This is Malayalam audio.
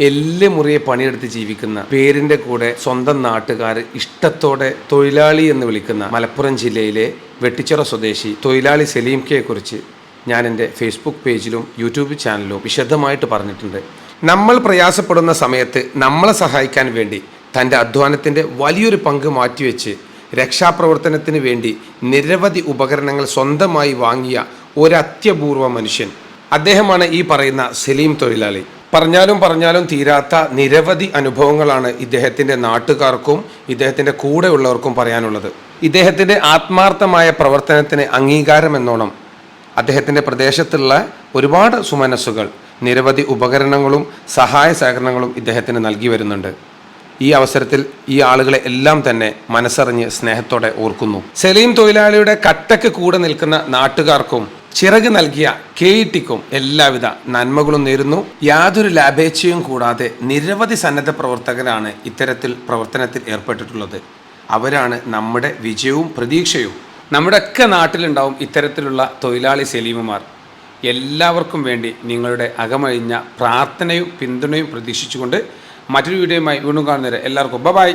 എല്ല് മുറിയെ പണിയെടുത്ത് ജീവിക്കുന്ന പേരിന്റെ കൂടെ സ്വന്തം നാട്ടുകാർ ഇഷ്ടത്തോടെ തൊഴിലാളി എന്ന് വിളിക്കുന്ന മലപ്പുറം ജില്ലയിലെ വെട്ടിച്ചിറ സ്വദേശി തൊഴിലാളി സലീം കെയെ കുറിച്ച് ഞാൻ എന്റെ ഫേസ്ബുക്ക് പേജിലും യൂട്യൂബ് ചാനലിലും വിശദമായിട്ട് പറഞ്ഞിട്ടുണ്ട്. നമ്മൾ പ്രയാസപ്പെടുന്ന സമയത്ത് നമ്മളെ സഹായിക്കാൻ വേണ്ടി തന്റെ അധ്വാനത്തിന്റെ വലിയൊരു പങ്ക് മാറ്റിവെച്ച് രക്ഷാപ്രവർത്തനത്തിന് വേണ്ടി നിരവധി ഉപകരണങ്ങൾ സ്വന്തമായി വാങ്ങിയ ഒരു അത്യപൂർവ മനുഷ്യൻ. അദ്ദേഹമാണ് ഈ പറയുന്ന സലീം തൊഴിലാളി. പറഞ്ഞാലും പറഞ്ഞാലും തീരാത്ത നിരവധി അനുഭവങ്ങളാണ് ഇദ്ദേഹത്തിന്റെ നാട്ടുകാർക്കും ഇദ്ദേഹത്തിന്റെ കൂടെയുള്ളവർക്കും പറയാനുള്ളത്. ഇദ്ദേഹത്തിന്റെ ആത്മാർത്ഥമായ പ്രവർത്തനത്തിന് അംഗീകാരം എന്നോണം അദ്ദേഹത്തിന്റെ പ്രദേശത്തുള്ള ഒരുപാട് സുമനസ്സുകൾ നിരവധി ഉപകരണങ്ങളും സഹായ സഹകരണങ്ങളും ഇദ്ദേഹത്തിന് നൽകി വരുന്നുണ്ട്. ഈ അവസരത്തിൽ ഈ ആളുകളെ എല്ലാം തന്നെ മനസ്സറിഞ്ഞ് സ്നേഹത്തോടെ ഓർക്കുന്നു. സലീം തൊഴിലാളിയുടെ കട്ടക്ക് കൂടെ നിൽക്കുന്ന നാട്ടുകാർക്കും ചിറക് നൽകിയ കെ ഇ ടിക്കും എല്ലാവിധ നന്മകളും നേരുന്നു. യാതൊരു ലാഭേച്ഛയും കൂടാതെ നിരവധി സന്നദ്ധ പ്രവർത്തകരാണ് ഇത്തരത്തിൽ പ്രവർത്തനത്തിൽ ഏർപ്പെട്ടിട്ടുള്ളത്. അവരാണ് നമ്മുടെ വിജയവും പ്രതീക്ഷയും. നമ്മുടെ ഒക്കെ നാട്ടിലുണ്ടാവും ഇത്തരത്തിലുള്ള തൊഴിലാളി സലീമുമാർ. എല്ലാവർക്കും വേണ്ടി നിങ്ങളുടെ അകമഴിഞ്ഞ പ്രാർത്ഥനയും പിന്തുണയും പ്രതീക്ഷിച്ചുകൊണ്ട് മറ്റൊരു വീഡിയോയുമായി വീണ്ടും കാണുന്നവരെ എല്ലാവർക്കും ബൈ.